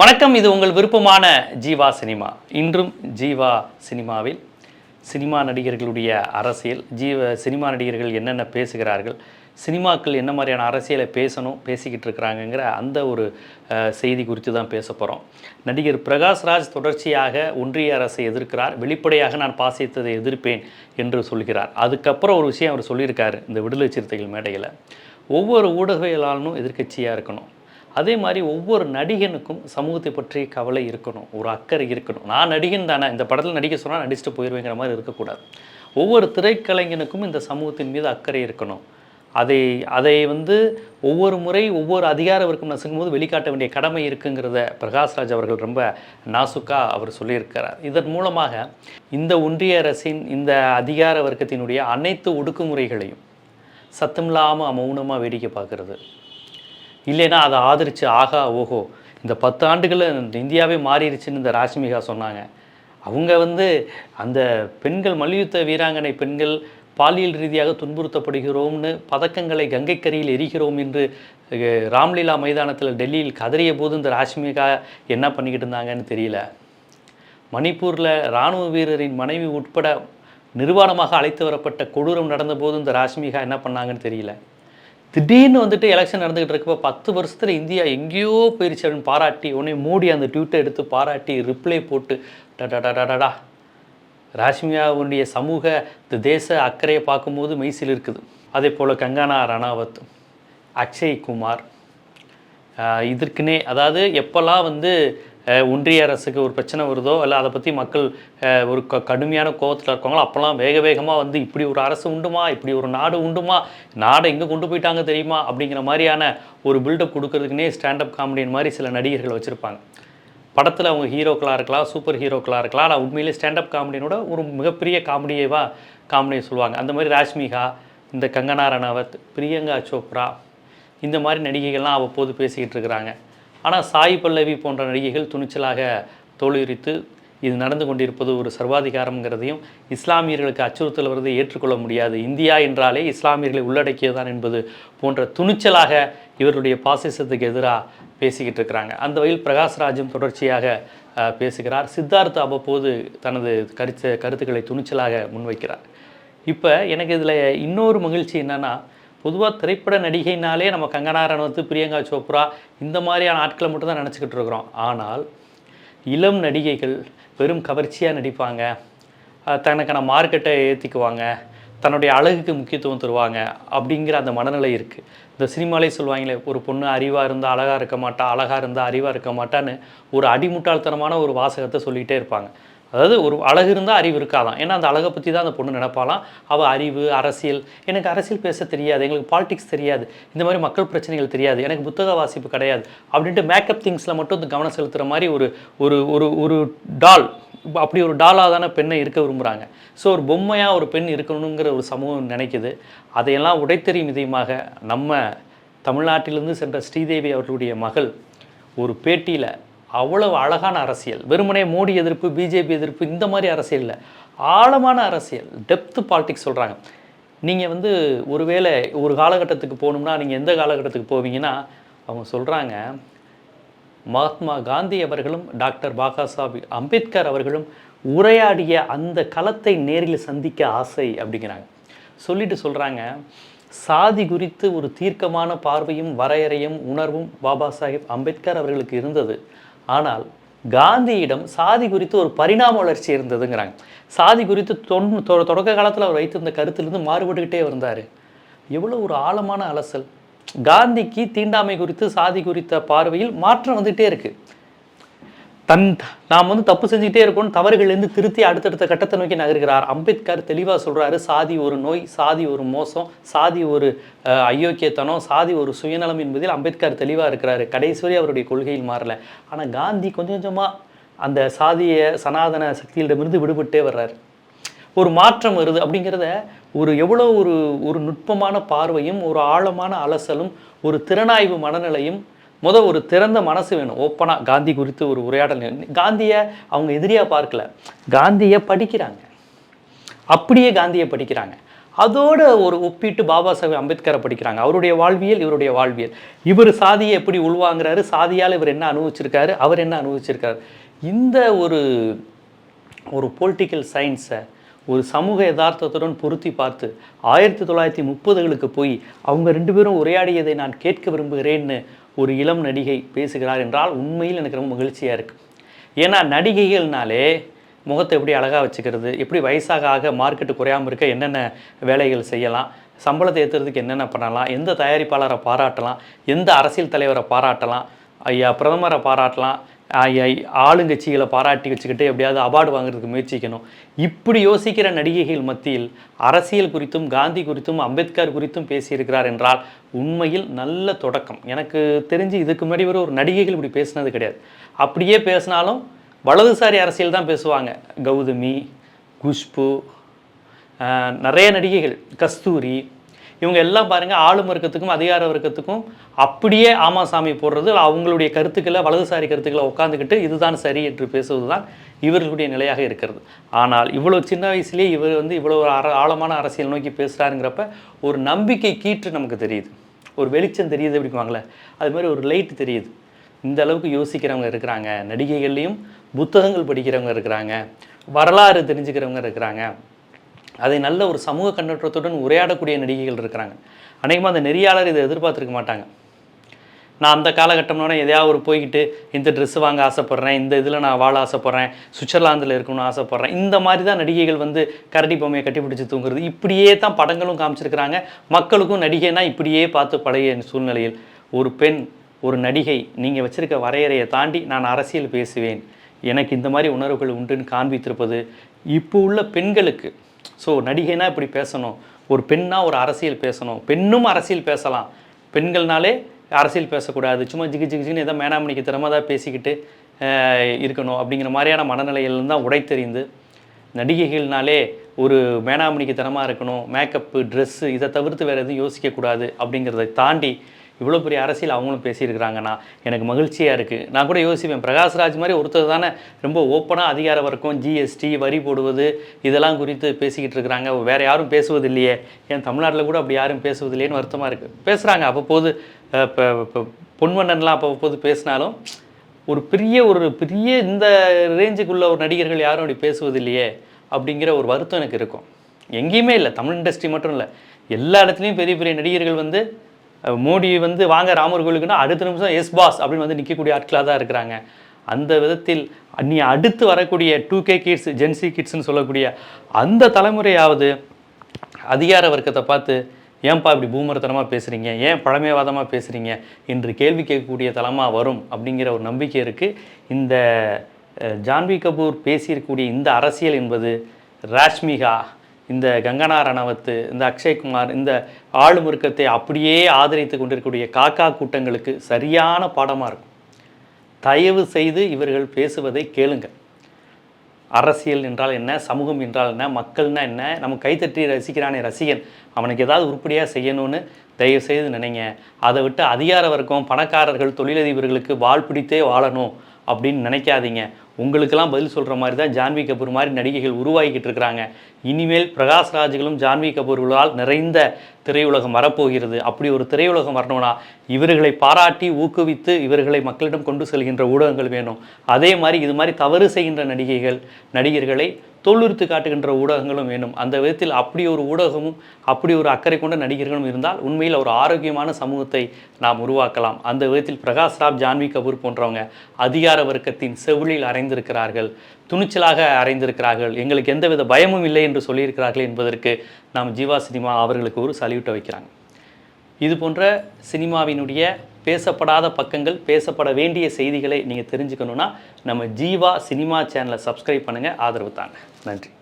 வணக்கம் இது உங்கள் விருப்பமான ஜீவா சினிமா. இன்றும் ஜீவா சினிமாவில் சினிமா நடிகர்களுடைய அரசியல் ஜீவ சினிமா நடிகர்கள் என்னென்ன பேசுகிறார்கள் சினிமாக்கள் என்ன மாதிரியான அரசியலை பேசணும் பேசிக்கிட்டு இருக்கிறாங்கங்கிற அந்த ஒரு செய்தி குறித்து தான் பேச போகிறோம் நடிகர் பிரகாஷ்ராஜ் தொடர்ச்சியாக ஒன்றிய அரசை எதிர்க்கிறார். வெளிப்படையாக நான் பாசித்ததை எதிர்ப்பேன் என்று சொல்கிறார். அதுக்கப்புறம் ஒரு விஷயம் அவர் சொல்லியிருக்காரு இந்த விடுதலை சிறுத்தைகள் மேடையில். ஒவ்வொரு ஊடகவியலாளனும் எதிர்க்கட்சியாக இருக்கணும். அதே மாதிரி ஒவ்வொரு நடிகனுக்கும் சமூகத்தை பற்றி கவலை இருக்கணும். ஒரு அக்கறை இருக்கணும். நான் நடிகன் தானே. இந்த படத்தில் நடிக்க சொன்னால் நடிச்சுட்டு போயிடுவேங்கிற மாதிரி இருக்கக்கூடாது. ஒவ்வொரு திரைக்கலைஞனுக்கும் இந்த சமூகத்தின் மீது அக்கறை இருக்கணும். அதை அதை வந்து ஒவ்வொரு முறை ஒவ்வொரு அதிகார வர்க்கம் நசுக்கும்போது வெளிக்காட்ட வேண்டிய கடமை இருக்குங்கிறத பிரகாஷ்ராஜ் அவர்கள் ரொம்ப நாசுக்கா அவர் சொல்லியிருக்கிறார். இதன் மூலமாக இந்த ஒன்றிய அரசின் இந்த அதிகார வர்க்கத்தினுடைய அனைத்து ஒடுக்குமுறைகளையும் சத்தமில்லாமல் மௌனமாக வேடிக்கை பார்க்கறது. இல்லைன்னா அதை ஆதரித்து ஆகா ஓஹோ இந்த பத்து ஆண்டுகளில் இந்த இந்தியாவே மாறிடுச்சுன்னு இந்த ராஷ்மிகா சொன்னாங்க. அவங்க வந்து அந்த பெண்கள் மல்யுத்த வீராங்கனை பெண்கள் பாலியல் ரீதியாக துன்புறுத்தப்படுகிறோம்னு பதக்கங்களை கங்கைக்கரையில் எரிகிறோம் என்று ராம்லீலா மைதானத்தில் டெல்லியில் கதறிய போது இந்த ராஷ்மிகா என்ன பண்ணிக்கிட்டு இருந்தாங்கன்னு தெரியல. மணிப்பூரில் இராணுவ வீரரின் மனைவி உட்பட நிர்வாணமாக அழைத்து வரப்பட்ட கொடூரம் நடந்தபோது இந்த ராஷ்மிகா என்ன பண்ணாங்கன்னு தெரியல. திடீர்னு வந்துட்டு எலெக்ஷன் நடந்துகிட்டு இருக்கப்போ பத்து வருஷத்தில் இந்தியா எங்கேயோ போயிருச்சு அப்படின்னு பாராட்டி உடனே மோடி அந்த ட்வீட்டை எடுத்து பாராட்டி ரிப்ளை போட்டு டடடடடடா ராஷ்மியாவுடைய சமூக இந்த தேச அக்கறையை பார்க்கும்போது மெய்சில் இருக்குது. அதே போல் கங்கானா ரணாவத் அக்ஷய் குமார் இதற்குனே அதாவது எப்போல்லாம் வந்து ஒன்றிய அரசுக்கு ஒரு பிரச்சனை வருதோ இல்லை அதை பற்றி மக்கள் ஒரு க கடுமையான கோவத்தில் இருக்காங்களோ அப்போல்லாம் வேக வேகமாக வந்து இப்படி ஒரு அரசு உண்டுமா இப்படி ஒரு நாடு உண்டுமா நாடை எங்கே கொண்டு போயிட்டாங்க தெரியுமா அப்படிங்கிற மாதிரியான ஒரு பில்டப் கொடுக்கறதுக்குனே ஸ்டாண்டப் காமெடியன் மாதிரி சில நடிகர்கள் வச்சுருப்பாங்க. படத்தில் அவங்க ஹீரோக்களாக இருக்கலாம் சூப்பர் ஹீரோக்களாக இருக்கலாம் ஆனால் உண்மையிலே ஸ்டாண்டப் காமெடியனோட ஒரு மிகப்பெரிய காமெடியேவா காமெடியை சொல்லுவாங்க. அந்த மாதிரி ராஷ்மிகா இந்த கங்கனா ரணாவத் பிரியங்கா சோப்ரா இந்த மாதிரி நடிகைகள்லாம் அவ்வப்போது பேசிக்கிட்டு இருக்கிறாங்க. ஆனால் சாய் பல்லவி போன்ற நடிகைகள் துணிச்சலாக தோலுரித்து இது நடந்து கொண்டிருப்பது ஒரு சர்வாதிகாரம்ங்கிறதையும் இஸ்லாமியர்களுக்கு அச்சுறுத்தல் வருவதை ஏற்றுக்கொள்ள முடியாது. இந்தியா என்றாலே இஸ்லாமியர்களை உள்ளடக்கியதுதான் என்பது போன்ற துணிச்சலாக இவருடைய பாசிசத்துக்கு எதிராக பேசிக்கிட்டு இருக்கிறாங்க. அந்த வகையில் பிரகாஷ்ராஜும் தொடர்ச்சியாக பேசுகிறார். சித்தார்த் அவ்வப்போது தனது கருத்து கருத்துக்களை துணிச்சலாக முன்வைக்கிறார். இப்போ எனக்கு இதில் இன்னொரு மகிழ்ச்சி என்னென்னா பொதுவாக திரைப்பட நடிகைனாலே நம்ம கங்கனா ரனவத் பிரியங்கா சோப்ரா இந்த மாதிரியான ஆட்களை மட்டும் தான் நினச்சிக்கிட்டு இருக்கிறோம். ஆனால் இளம் நடிகைகள் வெறும் கவர்ச்சியாக நடிப்பாங்க. தனக்கான மார்க்கெட்டை ஏற்றிக்குவாங்க தன்னுடைய அழகுக்கு முக்கியத்துவம் தருவாங்க அப்படிங்கிற அந்த மனநிலை இருக்குது இந்த சினிமாலே சொல்லுவாங்களே ஒரு பொண்ணு அறிவாக இருந்தால் அழகாக இருக்க மாட்டா அழகாக இருந்தால் அறிவாக இருக்க மாட்டான்னு ஒரு அடிமுட்டாள்தனமான ஒரு வாசகத்தை சொல்லிகிட்டே இருப்பாங்க. அதாவது ஒரு அழகு இருந்தால் அறிவு இருக்காதான். ஏன்னா அந்த அழகை பற்றி தான் அந்த பொண்ணு நினைப்பாலாம் அவள் அறிவு அரசியல். எனக்கு அரசியல் பேச தெரியாது. எங்களுக்கு பாலிடிக்ஸ் தெரியாது. இந்த மாதிரி மக்கள் பிரச்சனைகள் தெரியாது. எனக்கு புத்தக வாசிப்பு கிடையாது. அப்படின்ட்டு மேக்கப் திங்ஸில் மட்டும் இந்த கவனம் செலுத்துகிற மாதிரி ஒரு ஒரு ஒரு ஒரு டால் அப்படி ஒரு டாலாக தானே பெண்ணை இருக்க விரும்புகிறாங்க ஸோ ஒரு பொம்மையாக ஒரு பெண் இருக்கணுங்கிற ஒரு சமூகம் நினைக்குது. அதையெல்லாம் உடைத்தெறியும் விதமாக நம்ம தமிழ்நாட்டிலிருந்து சென்ற ஸ்ரீதேவி அவர்களுடைய மகள் ஒரு பேட்டியில் அவ்வளவு அழகான அரசியல். வெறுமனே மோடி எதிர்ப்பு பிஜேபி எதிர்ப்பு இந்த மாதிரி அரசியல் இல்லை. ஆழமான அரசியல். டெப்த் பாலிடிக்ஸ் சொல்கிறாங்க நீங்கள் வந்து ஒருவேளை ஒரு காலகட்டத்துக்கு போகணும்னா நீங்கள் எந்த காலகட்டத்துக்கு போவீங்கன்னா அவங்க சொல்கிறாங்க மகாத்மா காந்தி அவர்களும் டாக்டர் பாபா சாஹிப் அம்பேத்கர் அவர்களும் உரையாடிய அந்த களத்தை நேரில் சந்திக்க ஆசை அப்படிங்கிறாங்க. சொல்லிட்டு சொல்கிறாங்க சாதி குறித்து ஒரு தீர்க்கமான பார்வையும் வரையறையும் உணர்வும் பாபா சாஹிப் அம்பேத்கர் அவர்களுக்கு இருந்தது. ஆனால் காந்தியிடம் சாதி குறித்து ஒரு பரிணாம வளர்ச்சி இருந்ததுங்கிறாங்க. சாதி குறித்து தொன் தொ- தொடக்க காலத்தில் அவர் வைத்திருந்த கருத்திலிருந்து மாறுபட்டுக்கிட்டே இருந்தார். எவ்வளோ ஒரு ஆழமான அலசல். காந்திக்கு தீண்டாமை குறித்து சாதி குறித்த பார்வையில் மாற்றம் வந்துகிட்டே இருக்கு. தன் நாம் வந்து தப்பு செஞ்சுக்கிட்டே இருக்கோம் தவறுகள்லேருந்து திருத்தி அடுத்தடுத்த கட்டத்தை நோக்கி நகர்கிறார். அம்பேத்கர் தெளிவாக சொல்கிறாரு சாதி ஒரு நோய் சாதி ஒரு மோசம் சாதி ஒரு அயோக்கியத்தனம் சாதி ஒரு சுயநலம் என்பதில் அம்பேத்கர் தெளிவாக இருக்கிறாரு. கடைசி அவருடைய கொள்கையில் மாறல. ஆனால் காந்தி கொஞ்சம் கொஞ்சமாக அந்த சாதிய சனாதன சக்தியிடமிருந்து விடுபட்டே வர்றாரு. ஒரு மாற்றம் வருது அப்படிங்கிறத ஒரு எவ்வளோ ஒரு ஒரு நுட்பமான பார்வையும் ஒரு ஆழமான அலசலும் ஒரு திறனாய்வு மனநிலையும் முத ஒரு திறந்த மனசு வேணும். ஓப்பனாக காந்தி குறித்து ஒரு உரையாடல் காந்தியை அவங்க எதிரியாக பார்க்கல. காந்தியை படிக்கிறாங்க. அப்படியே காந்தியை படிக்கிறாங்க. அதோட ஒரு ஒப்பிட்டு பாபா சாஹேப் அம்பேத்கரை படிக்கிறாங்க. அவருடைய வாழ்வியல் இவருடைய வாழ்வியல். இவர் சாதியை எப்படி உள்வாங்கிறாரு? சாதியால் இவர் என்ன அனுபவிச்சிருக்காரு? அவர் என்ன அனுபவிச்சிருக்காரு? இந்த ஒரு ஒரு பொலிட்டிக்கல் சயின்ஸை ஒரு சமூக யதார்த்தத்துடன் பொருத்தி பார்த்து ஆயிரத்தி தொள்ளாயிரத்தி முப்பதுகளுக்கு போய் அவங்க ரெண்டு பேரும் உரையாடியதை நான் கேட்க விரும்புகிறேன்னு ஒரு இளம் நடிகை பேசுகிறார் என்றால் உண்மையில் எனக்கு ரொம்ப மகிழ்ச்சியாக இருக்குது ஏன்னா நடிகைகள்னாலே முகத்தை எப்படி அழகாக வச்சுக்கிறது எப்படி வயசாக ஆக மார்க்கெட்டு குறையாமல் இருக்க என்னென்ன வேலைகள் செய்யலாம் சம்பளத்தை ஏற்றுறதுக்கு என்னென்ன பண்ணலாம் எந்த தயாரிப்பாளரை பாராட்டலாம் எந்த அரசியல் தலைவரை பாராட்டலாம் ஐயா பிரதமரை பாராட்டலாம் ஆளுங்கட்சிகளை பாராட்டி வச்சுக்கிட்டு எப்படியாவது அவார்டு வாங்குறதுக்கு முயற்சிக்கணும். இப்படி யோசிக்கிற நடிகைகள் மத்தியில் அரசியல் குறித்தும் காந்தி குறித்தும் அம்பேத்கர் குறித்தும் பேசியிருக்கிறார் என்றால் உண்மையில் நல்ல தொடக்கம். எனக்கு தெரிஞ்சு இதுக்கு முன்னாடி வரை ஒரு நடிகைகள் இப்படி பேசினது கிடையாது. அப்படியே பேசினாலும் வலதுசாரி அரசியல் தான் பேசுவாங்க. கௌதமி குஷ்பு நிறைய நடிகைகள். கஸ்தூரி இவங்க எல்லாம் பாருங்கள் ஆளும் வர்க்கத்துக்கும் அதிகார வர்க்கத்துக்கும் அப்படியே ஆமாசாமி போடுறது அவங்களுடைய கருத்துக்களை வலதுசாரி கருத்துக்களை உட்காந்துக்கிட்டு இதுதான் சரி என்று பேசுவது தான் இவர்களுடைய நிலையாக இருக்கிறது. ஆனால் இவ்வளோ சின்ன வயசுலேயே இவர் வந்து இவ்வளோ ஒரு அர ஆழமான அரசியல் நோக்கி பேசுகிறாருங்கிறப்ப ஒரு நம்பிக்கை கீற்று நமக்கு தெரியுது. ஒரு வெளிச்சம் தெரியுது அப்படிங்குவாங்களே அது மாதிரி ஒரு லைட் தெரியுது. இந்த அளவுக்கு யோசிக்கிறவங்க இருக்கிறாங்க நடிகைகள்லேயும் புத்தகங்கள் படிக்கிறவங்க இருக்கிறாங்க வரலாறு தெரிஞ்சுக்கிறவங்க இருக்கிறாங்க. அதை நல்ல ஒரு சமூக கண்ணோட்டத்துடன் உரையாடக்கூடிய நடிகைகள் இருக்கிறாங்க. அநேகமாக அந்த நெறியாளர் இதை எதிர்பார்த்துருக்க மாட்டாங்க. நான் அந்த காலகட்டம்னோட எதையாவது ஒரு போய்கிட்டு இந்த ட்ரெஸ் வாங்க ஆசைப்பட்றேன் இந்த இதில் நான் வாழ ஆசைப்பட்றேன் சுவிட்சர்லாந்தில் இருக்கணும்னு ஆசைப்பட்றேன். இந்த மாதிரி தான் நடிகைகள் வந்து கரடி பொம்மையை கட்டிப்பிடிச்சு தூங்குறது. இப்படியே தான் படங்களும் காமிச்சிருக்கிறாங்க. மக்களுக்கும் நடிகைனா இப்படியே பார்த்து பழைய சூழ்நிலையில் ஒரு பெண் ஒரு நடிகை நீங்கள் வச்சுருக்க வரையறையை தாண்டி நான் அரசியல் பேசுவேன். எனக்கு இந்த மாதிரி உணர்வுகள் உண்டுன்னு காண்பித்திருப்பது இப்போ உள்ள பெண்களுக்கு ஸோ நடிகைனா இப்படி பேசணும். ஒரு பெண்ணாக ஒரு அரசியல் பேசணும். பெண்ணும் அரசியல் பேசலாம். பெண்கள்னாலே அரசியல் பேசக்கூடாது. சும்மா ஜிகு ஜிகு ஜிகுன்னு ஏதோ மேனாமணிக்கு திறமை தான் பேசிக்கிட்டு இருக்கணும் அப்படிங்கிற மாதிரியான மனநிலையிலேருந்து தான் உடைத்தெறிந்து நடிகைகள்னாலே ஒரு மேனாமணிக்கு தனமாக இருக்கணும். மேக்கப்பு ட்ரெஸ்ஸு இதை தவிர்த்து வேறு எதுவும் யோசிக்கக்கூடாது அப்படிங்கிறத தாண்டி இவ்வளோ பெரிய அரசியல் அவங்களும் பேசியிருக்கிறாங்கன்னா எனக்கு மகிழ்ச்சியாக இருக்குது நான் கூட யோசிப்பேன். பிரகாஷ்ராஜ் மாதிரி ஒருத்தர் தானே ரொம்ப ஓப்பனாக அதிகார வர்க்கம் ஜிஎஸ்டி வரி போடுவது இதெல்லாம் குறித்து பேசிக்கிட்டு இருக்கிறாங்க. வேறு யாரும் பேசுவது இல்லையே ஏன் தமிழ்நாட்டில் கூட அப்படி யாரும் பேசுவது இல்லையேன்னு வருத்தமாக இருக்குது பேசுகிறாங்க அப்பப்போது இப்போ இப்போ பொன்வண்ணன்லாம் அப்பப்போது பேசினாலும் ஒரு பெரிய ஒரு பெரிய இந்த ரேஞ்சுக்குள்ள ஒரு நடிகர்கள் யாரும் அப்படி பேசுவது இல்லையே அப்படிங்கிற ஒரு வருத்தம் எனக்கு இருக்கும். எங்கேயுமே இல்லை. தமிழ் இண்டஸ்ட்ரி மட்டும் இல்லை. எல்லா இடத்துலையும் பெரிய பெரிய நடிகர்கள் வந்து மோடி வந்து வாங்க ராமர் கோயிலுக்குன்னா அடுத்த நிமிஷம் எஸ் பாஸ் அப்படின்னு வந்து நிற்கக்கூடிய ஆட்களாக தான் இருக்கிறாங்க. அந்த விதத்தில் நீ அடுத்து வரக்கூடிய two K kids Gen Z கிட்ஸ்னு சொல்லக்கூடிய அந்த தலைமுறையாவது அதிகார வர்க்கத்தை பார்த்து ஏன்பா இப்படி பூமரத்தனமாக பேசுகிறீங்க ஏன் பழமைவாதமாக பேசுகிறீங்க என்று கேள்வி கேட்கக்கூடிய தளமாக வரும். அப்படிங்கிற ஒரு நம்பிக்கை இருக்குது இந்த ஜான்வி கபூர் பேசியிருக்கக்கூடிய இந்த அரசியல் என்பது ராஷ்மிகா இந்த கங்கனா ரணவத்து இந்த அக்ஷய்குமார் இந்த ஆளுமுருக்கத்தை அப்படியே ஆதரித்து கொண்டிருக்கக்கூடிய காக்கா கூட்டங்களுக்கு சரியான பாடமாக இருக்கும். தயவு செய்து இவர்கள் பேசுவதை கேளுங்கள் அரசியல் என்றால் என்ன சமூகம் என்றால் என்ன மக்கள்னா என்ன நம்ம கைத்தட்டி ரசிக்கிறானே ரசிகன் அவனுக்கு ஏதாவது உருப்படியாக செய்யணும்னு தயவு செய்து நினைங்க. அதை விட்டு அதிகார வர்க்கம் பணக்காரர்கள் தொழிலதிபர்களுக்கு வாழ் பிடித்தே வாழணும் அப்படின்னு நினைக்காதீங்க. உங்களுக்கெல்லாம் பதில் சொல்கிற மாதிரி தான் ஜான்வி கபூர் மாதிரி நடிகைகள் உருவாகிக்கிட்டு இருக்கிறாங்க. இனிமேல் பிரகாஷ் ராஜ்களும் ஜான்வி கபூர்களால் நிறைந்த திரையுலகம் வரப்போகிறது. அப்படி ஒரு திரையுலகம் வரணும்னா இவர்களை பாராட்டி ஊக்குவித்து இவர்களை மக்களிடம் கொண்டு செல்கின்ற ஊடகங்கள் வேணும். அதே மாதிரி இது மாதிரி தவறு செய்கின்ற நடிகைகள் நடிகர்களை தோலுரித்து காட்டுகின்ற ஊடகங்களும் வேணும். அந்த விதத்தில் அப்படி ஒரு ஊடகமும் அப்படி ஒரு அக்கறை கொண்ட நடிகர்களும் இருந்தால் உண்மையில் ஒரு ஆரோக்கியமான சமூகத்தை நாம் உருவாக்கலாம். அந்த விதத்தில் பிரகாஷ் ராவ் ஜான்வி கபூர் போன்றவங்க அதிகார வர்க்கத்தின் செவிலில் அறைந்திருக்கிறார்கள் துணிச்சலாக அறைந்திருக்கிறார்கள் எங்களுக்கு எந்தவித பயமும் இல்லை என்று சொல்லியிருக்கிறார்கள் என்பதற்கு நாம் ஜீவா சினிமா அவர்களுக்கு ஒரு சல்யூட்டை வைக்கிறாங்க. இது போன்ற சினிமாவினுடைய பேசப்படாத பக்கங்கள் பேசப்பட வேண்டிய செய்திகளை நீங்கள் தெரிஞ்சுக்கணுன்னா நம்ம ஜீவா சினிமா சேனலை சப்ஸ்கிரைப் பண்ணுங்கள் ஆதரவு தாங்க. நன்றி.